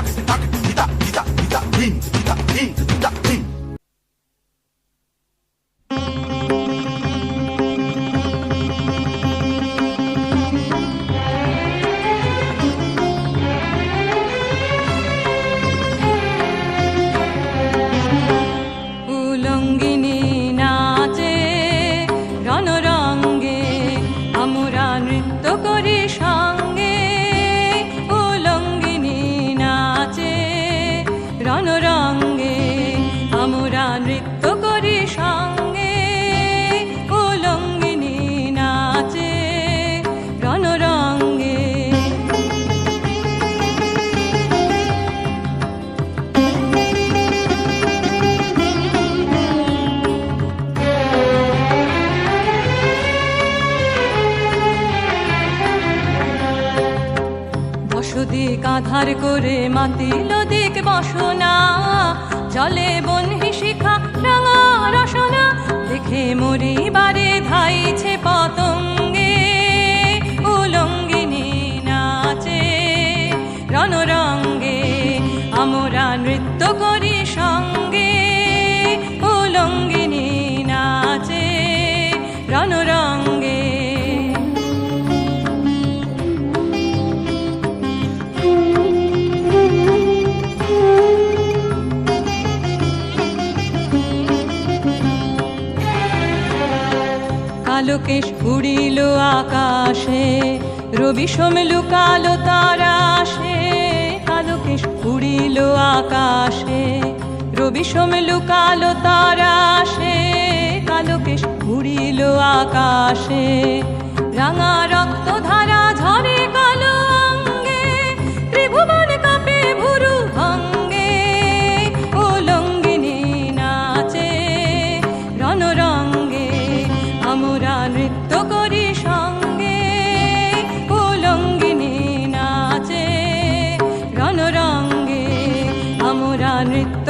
toxic, toxic. চতুর্দিক আধার করে মাতিল দিক বসনা। জলে বনহি শিখা রাঙা রসনা, দেখে মরি বারে ধাইছে পতঙ্গে। উলঙ্গিনী নাচে রণরঙ্গে, আমরা নৃত্য করি সঙ্গে। উলঙ্গিনী নাচে রণরঙ্গে। কেশ উড়িল আকাশে, রবি সোমেলু কালো তারাশে কেশ উড়িল আকাশে, রবি সোমেলু কালো তারাশে কেশ উড়িল আকাশে, রাঙা রক্ত ধারা ঝরে আমরা নৃত্য করি সঙ্গে। কুলঙ্গিনী নাচে রণরঙ্গে। আমরা নৃত্য